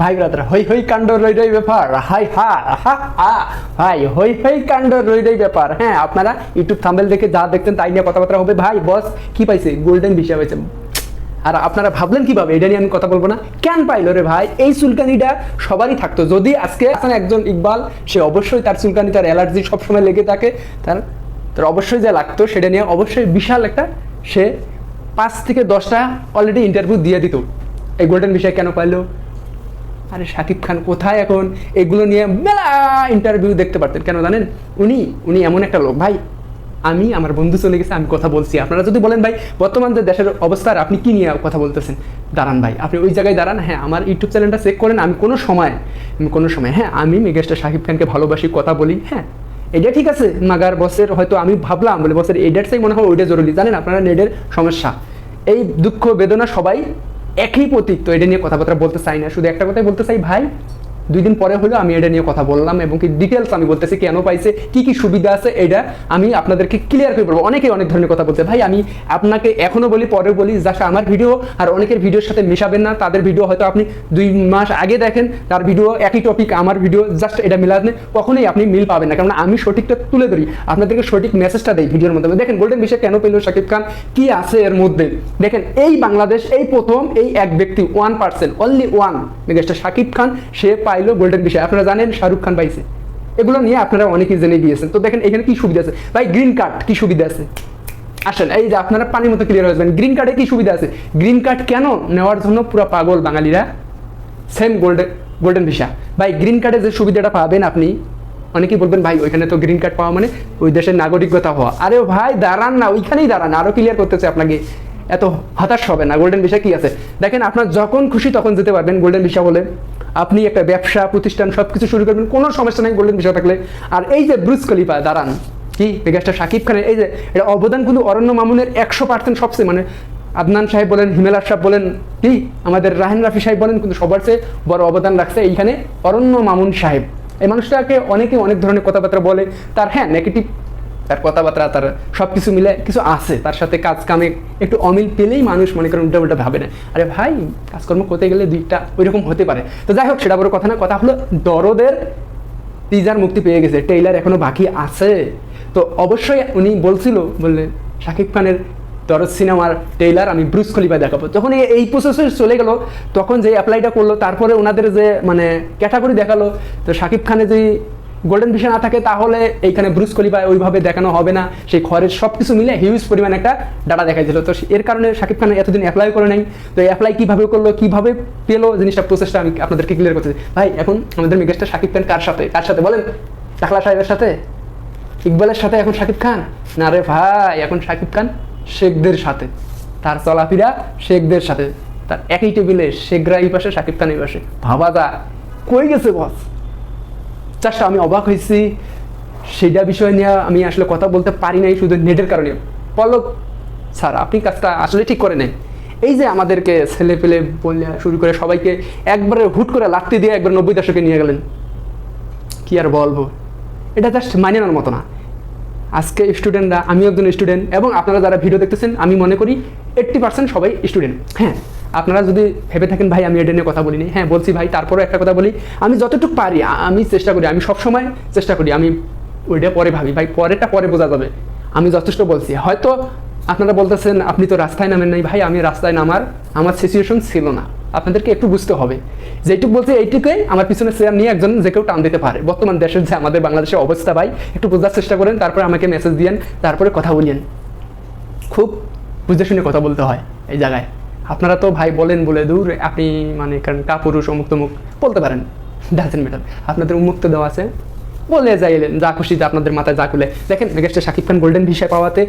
ভাই ব্রাদার হই হই কাণ্ড রই রই ব্যাপার হাই, হা হা হা। ভাই হই হই কাণ্ড রই রই ব্যাপার হ্যাঁ আপনারা ইউটিউব থাম্বেল দেখে যা দেখতেন তাই নিয়ে কথাবার্তা হবে। ভাই, বস, কি পাইছে? গোল্ডেন ভিসা পাইছে। আর আপনারা ভাবলেন কীভাবে? এটা নিয়ে আমি কথা বলব না। কেন পাইলো রে ভাই? এই চুলকানিটা সবারই থাকতো। যদি আজকে একজন ইকবাল, সে অবশ্যই তার চুলকানি, তার অ্যালার্জি সবসময় লেগে থাকে। তার তার অবশ্যই যা লাগতো সেটা নিয়ে অবশ্যই বিশাল একটা সে পাঁচ থেকে দশটা অলরেডি ইন্টারভিউ দিয়ে দিত। এই গোল্ডেন বিষয় কেন পাইলো? আরে শাকিব খান কোথায় এখন? এগুলো নিয়ে মেলা ইন্টারভিউ দেখতে পারতেন। কেন জানেন? উনি উনি এমন একটা লোক। ভাই, আমি, আমার বন্ধু চলে গেছে, আমি কথা বলছি। আপনারা যদি বলেন, ভাই, বর্তমান যে দেশের অবস্থার আপনি কি নিয়ে কথা বলতেছেন? দাঁড়ান ভাই, আপনি ওই জায়গায় দাঁড়ান। হ্যাঁ আমার ইউটিউব চ্যানেলটা চেক করেন, আমি কোনো সময় কোনো সময় হ্যাঁ আমি মেগাস্টার শাকিব খানকে ভালোবাসি, কথা বলি হ্যাঁ এটা ঠিক আছে। মাগার বসের হয়তো আমি ভাবলাম, বলে বসের এডারটাই মনে হয় ওইটা জরুরি। জানেন, আপনারা নেটের সমস্যা। এই দুঃখ, বেদনা সবাই একই প্রতীক, তো এটা নিয়ে কথাবার্তা বলতে চাই না। শুধু একটা কথাই বলতে চাই, ভাই দুই দিন পরে হলেও আমি এটা নিয়ে কথা বললাম এবং কি ডিটেলস আমি বলতেছি কেন পাইছে, কি কি সুবিধা আছে, এটা আমি আপনাদেরকে ক্লিয়ার করে বলব। অনেকে অনেক ধরনের কথা বলতে ভাই, আমি আপনাকে এখনও বলি পরেও বলি জাস্ট আমার ভিডিও আর অনেকের ভিডিওর সাথে মেশাবেন না, তাদের ভিডিও হয়তো আপনি দুই মাস আগে দেখেন, তার ভিডিও একই টপিক আমার ভিডিও জাস্ট এটা মিলাতে কখনোই আপনি মিল পাবেন না। কারণ আমি সঠিকটা তুলে ধরি, আপনাদেরকে সঠিক মেসেজটা দেই ভিডিওর মাধ্যমে দেখেন গোল্ডেন বিষয় কেন পেল শাকিব খান? কি আছে এর মধ্যে? দেখেন, এই বাংলাদেশ, এই প্রথম, এই এক ব্যক্তি one percent only one Shakib Khan, সে পাইলো গোল্ডেন বিষয়। আপনারা জানেন শাহরুখ খান পাইছে। এগুলো নিয়ে আপনারা অনেকেই জেনে গিয়েছেন। তো দেখেন এখানে কি সুবিধা আছে? ভাই গ্রিন কার্ড কি সুবিধা আছে? আসেন, এই যে আপনারা পানির মতো ক্লিয়ার হয়ে গ্রিন কার্ডে কি সুবিধা আছে? গ্রিন কার্ড কেন নেওয়ার জন্য পুরো পাগল বাঙালিরা? সেম গোল্ডেন গোল্ডেন ভিসা ভাই গ্রিন কার্ডে যে সুবিধাটা পাবেন আপনি, অনেকেই বলবেন, ভাই, ওইখানে তো গ্রিন কার্ড পাওয়া মানে ওই দেশের নাগরিকতা হওয়া। আরে ভাই, দাঁড়ান না, ওইখানেই দাঁড়ান। আরও ক্লিয়ার করতেছে আপনাকে। এত হতাশ হবে না। গোল্ডেন ভিসা কি আছে? দেখেন, আপনার যখন খুশি তখন যেতে পারবেন গোল্ডেন ভিসা বলে। আপনি একটা ব্যবসা, প্রতিষ্ঠান সব কিছু শুরু করবেন, কোনো সমস্যা নেই গোল্ডেন ভিসা থাকলে। আর এই যে ব্রুজ কলিপা দাঁড়ান। কি? মেগাস্টার শাকিব খানের, এই যে, এটা অবদান কিন্তু অরণ্য মামুনের একশো পার্সেন্ট সবচেয়ে মানে আদনান সাহেব বলেন, হিমেল আশরাফ বলেন, কি? আমাদের রাহেন রাফি সাহেব বলেন, কিন্তু সবার চেয়ে বড় অবদান রাখছে এইখানে অরণ্য মামুন সাহেব। এই মানুষটাকে অনেকে অনেক ধরনের কথাবার্তা বলে। তার হ্যাঁ নেগেটিভ তার কথাবার্তা, তার সব কিছু মিলে কিছু আছে। তার সাথে কাজ কামে একটু অমিল পেলেই মানুষ মনে করেন উল্টা উল্টা ভাবে না। আরে ভাই, কাজকর্ম করতে গেলে দুইটা ওইরকম হতে পারে। তো যাই হোক, সেটা বড় কথা না, কথা হলো দরদের টিজার মুক্তি পেয়ে গেছে। টেইলার এখনও বাকি আছে। তো অবশ্যই উনি বলছিল, বললে, শাকিব খানের দরদ সিনেমার টেইলার আমি ব্রুস খলিফা দেখাবো। যখন এই- প্রসেসে চলে গেল, তখন যে অ্যাপ্লাইটা করল, তারপরে ওনাদের যে মানে ক্যাটাগরি দেখাল, তো শাকিব খানের যদি গোল্ডেন ভিশন না থাকে, তাহলে এইখানে ব্রুস খলিফা ওইভাবে দেখানো হবে না। সেই খরের সব কিছু মিলে হিউজ পরিমাণ একটা ডাটা দেখাইছিল। তো এর কারণে শাকিব খান এতদিন অ্যাপ্লাই করে নাই। তো অ্যাপ্লাই কীভাবে করল, কীভাবে পেল, জিনিসটা প্রসেসটা আমি আপনাদেরকে ক্লিয়ার করতে ভাই, এখন আমাদের মেগাস্টার শাকিব খান কার সাথে? কার সাথে? বলেন। টাকলা সাহেবের সাথে? ইকবালের সাথে এখন শাকিব খান? না রে ভাই, এখন শাকিব খান শেখদের সাথে। তার চলাফেরা শেখদের সাথে। তার একই টেবিলে শেখরা এই পাশে, শাকিব খান এই পাশে। ভাবা দা কই গেছে বস চাষটা আমি অবাক হয়েছি। সেইটা বিষয় নিয়ে আমি আসলে কথা বলতে পারি নাই, শুধু নেটের কারণে। পলক, স্যার, আপনি কাজটা আসলে ঠিক করে নেন এই যে আমাদেরকে ছেলে পেলে বললে শুরু করে সবাইকে একবারে হুট করে লাত্তি দিয়ে একবার নব্বই দশকে নিয়ে গেলেন। কি আর বলব? এটা জাস্ট মানিয়ে মতো না। আজকে স্টুডেন্টরা আমি একজন স্টুডেন্ট এবং আপনারা যারা ভিডিও দেখতেছেন, আমি মনে করি এইট্টি পার্সেন্ট সবাই স্টুডেন্ট হ্যাঁ আপনারা যদি ভেবে থাকেন, ভাই, আমি এটা নিয়ে কথা বলিনি। হ্যাঁ বলছি, ভাই, তারপরেও একটা কথা বলি। আমি যতটুকু পারি আমি চেষ্টা করি, আমি সবসময় চেষ্টা করি, আমি ওইটা পরে ভাবি। ভাই, পরেরটা পরে বোঝা যাবে। আমি যথেষ্ট বলছি। হয়তো আপনারা বলতেছেন, আপনি তো রাস্তায় নামেন নাই। ভাই, আমি রাস্তায় নামার, আমার সিচুয়েশন ছিল না। আপনাদেরকে একটু বুঝতে হবে। যেটুকু বলছে, এইটুকুই আমার পিছনে চেয়ার নিয়ে একজন যে কেউ টান দিতে পারে। বর্তমান দেশের যে আমাদের বাংলাদেশের অবস্থা, ভাই, একটু বোঝার চেষ্টা করেন, তারপরে আমাকে মেসেজ দিয়েন, তারপরে কথা বলিয়েন। খুব বুঝে শুনে কথা বলতে হয় এই জায়গায়। আপনারা তো ভাই বলেন বলে দূর, আপনি মানে কারণ কাপুরুষ অমুক তমুক বলতে পারেন। ডাজেন ম্যাটার আপনাদের উন্মুক্ত দেওয়া আছে। বলে যাইলেন যা খুশি যে আপনাদের মাথায় যা খুলে। দেখেন megastar Shakib Khan golden visa পাওয়াতে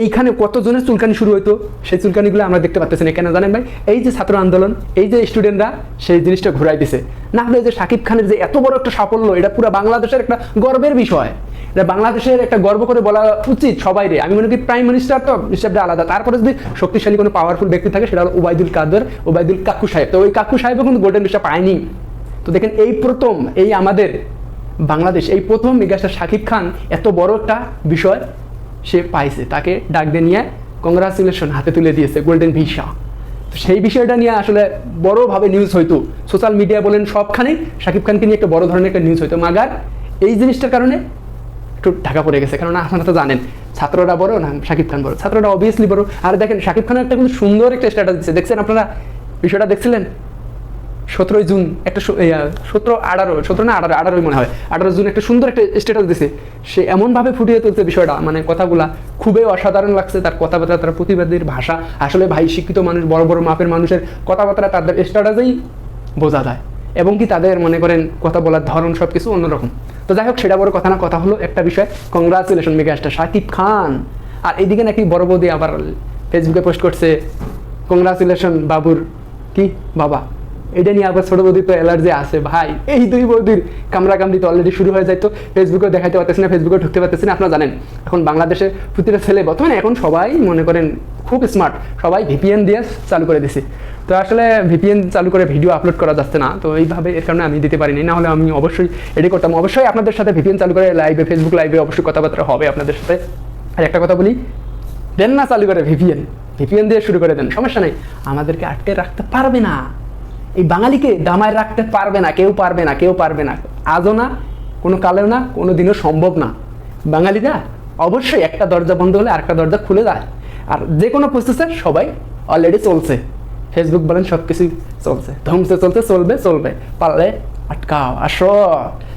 এইখানে কতজনের চুলকানি শুরু হইতো? সেই চুলকানিগুলো আমরা দেখতে পাচ্তেছি না। কেন জানেন ভাই? এই যে ছাত্র আন্দোলন, এই যে স্টুডেন্টরা সেই জিনিসটা ঘুরাই দিছে। না হলে যে শাকিব খানের যে এত বড় একটা সাফল্য, এটা পুরো বাংলাদেশের একটা গর্বের বিষয়। এটা বাংলাদেশের একটা গর্ব করে বলা উচিত সবাই রে আমি মনে করি প্রাইম মিনিস্টার তো হিসাবটা আলাদা। তারপরে যদি শক্তিশালী কোনো পাওয়ারফুল ব্যক্তি থাকে, সেটা হলো ওবায়দুল কাদের, ওবায়দুল কাকু সাহেব। তো ওই কাকু সাহেবও কিন্তু গোল্ডেন ভিসা পায়নি। তো দেখেন এই প্রথম, এই আমাদের বাংলাদেশ, এই প্রথম মেগাস্টার শাকিব খান এত বড় একটা বিষয়। সে পাইছে, তাকে ডাক দিয়ে নিয়ে কংগ্রাচুলেশন হাতে তুলে দিয়েছে গোল্ডেন ভিসা তো সেই বিষয়টা নিয়ে আসলে বড়োভাবে নিউজ হইতো সোশ্যাল মিডিয়া বলেন সবখানেই শাকিব খানকে নিয়ে একটা বড় ধরনের একটা নিউজ হইতো মাগার এই জিনিসটার কারণে একটু ঢাকা পড়ে গেছে কারণ আপনারা তো জানেন, ছাত্ররা বড় না শাকিব খান বড়। ছাত্ররা অবভিয়াসলি বড়। আর দেখেন শাকিব খানের একটা কিন্তু সুন্দর একটা স্ট্যাটাস দিচ্ছে দেখছেন আপনারা বিষয়টা, দেখছিলেন? সতেরোই জুন একটা সতেরো আঠারো, সতেরো না আঠারো, আঠারোই মনে হয়। আঠারো জুন একটা সুন্দর একটা স্ট্যাটাস দিছে। সে এমনভাবে ফুটিয়ে তুলছে বিষয়টা মানে কথাগুলা খুবই অসাধারণ লাগছে তার কথাবার্তা, তার প্রতিবাদের ভাষা। আসলে ভাই, শিক্ষিত মানুষ, বড় বড় মাপের মানুষের কথাবার্তা তাদের স্ট্যাটাসেই বোঝা যায়। এবং কি তাদের মনে করেন কথা বলার ধরন সব কিছু অন্যরকম। তো যাই হোক, সেটা বড় কথা না, কথা হলো একটা বিষয়। Congratulation megastar Shakib Khan. আর এইদিকে নাকি বড় বৌদি আবার ফেসবুকে পোস্ট করছে কংগ্রাচুলেশন বাবুর কি? বাবা। এটা নিয়ে আবার ছোট বৌদির তো অ্যালার্জি আছে, ভাই। এই দুই বৌদির কামড়া কামড়ি তো অলরেডি শুরু হয়ে যায়, তো ফেসবুকে দেখাতে পারতেছি না ফেসবুকে ঢুকতে পারতেছি না, আপনারা জানেন। এখন বাংলাদেশে প্রতিটা ছেলে বর্তমানে এখন সবাই মনে করেন খুব স্মার্ট সবাই ভিপিএন দিয়ে চালু করে দিছে। তো আসলে ভিপিএন চালু করে ভিডিও আপলোড করা যাচ্ছে না, তো এইভাবে এর কারণে আমি দিতে পারিনি, না হলে আমি অবশ্যই এটি করতাম। অবশ্যই আপনাদের সাথে ভিপিএন চালু করে লাইভে ফেসবুক লাইভে অবশ্যই কথাবার্তা হবে আপনাদের সাথে। আর একটা কথা বলি, দেন না চালু করে ভিপিএন ভিপিএন দিয়ে শুরু করে দেন, সমস্যা নেই। আমাদেরকে আটকে রাখতে পারবে না। এই বাঙালিকে দামায় রাখতে পারবে না, কেউ পারবে না, কেউ পারবে না। আজও না, কোনো কালেও না, কোনো দিনও সম্ভব না। বাঙালিরা অবশ্যই একটা দরজা বন্ধ হলে আরেকটা দরজা খুলে যায়। আর যে কোনো প্রসেসে সবাই অলরেডি চলছে। ফেসবুক বলেন সব কিছুই চলছে। ধ্বংসে চলছে, চলবে চলবে। পারলে আটকাও, আসো।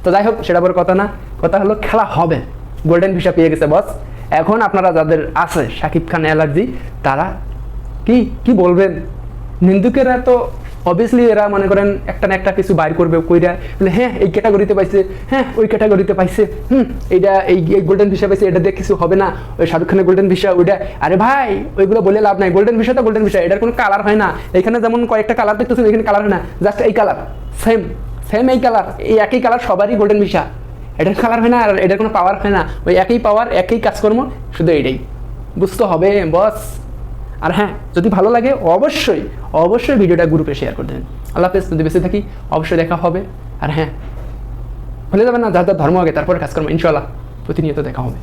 তো যাই হোক, সেটা বড় কথা না। কথা হলো খেলা হবে। গোল্ডেন ভিসা পেয়ে গেছে বস এখন আপনারা যাদের আছে শাকিব খান অ্যালার্জি তারা কি কি বলবেন? নিন্দুকেরা তো অবভিয়াসলি এরা মনে করেন একটা না একটা কিছু বাইর করবে, কইরা হ্যাঁ এই ক্যাটাগরিতে পাইছে হ্যাঁ ওই ক্যাটাগরিতে পাইছে, হুম এইটা এই গোল্ডেন ভিসা পাইছে এটা দিয়ে কিছু হবে না, ওই শাহরুখ খানের গোল্ডেন ভিসা ওইটা আরে ভাই, ওইগুলো বলে লাভ নাই গোল্ডেন ভিসা তো গোল্ডেন ভিসা এটার কোনো কালার হয় না। এখানে যেমন কয়েকটা কালার দেখতেছেন, এখানে কালার হয় না জাস্ট এই কালার সেম সেম এই কালার এই একই কালার সবারই গোল্ডেন ভিসা এটার কালার হয় না, আর এটার কোনো পাওয়ার হয় না, ওই একই পাওয়ার একই কাজকর্ম, শুধু এইটাই। বুঝতে হবে বস আর হ্যাঁ যদি ভালো লাগে, অবশ্যই অবশ্যই ভিডিওটা গ্রুপে শেয়ার করে দেবেন। আল্লাহ হাফেজ, যদি বেঁচে থাকি, অবশ্যই দেখা হবে। আর হ্যাঁ ভুলে যাবেন না, যার যার ধর্ম আগে, তারপরে কাজকর্ম ইনশাল্লাহ প্রতিনিয়ত দেখা হবে।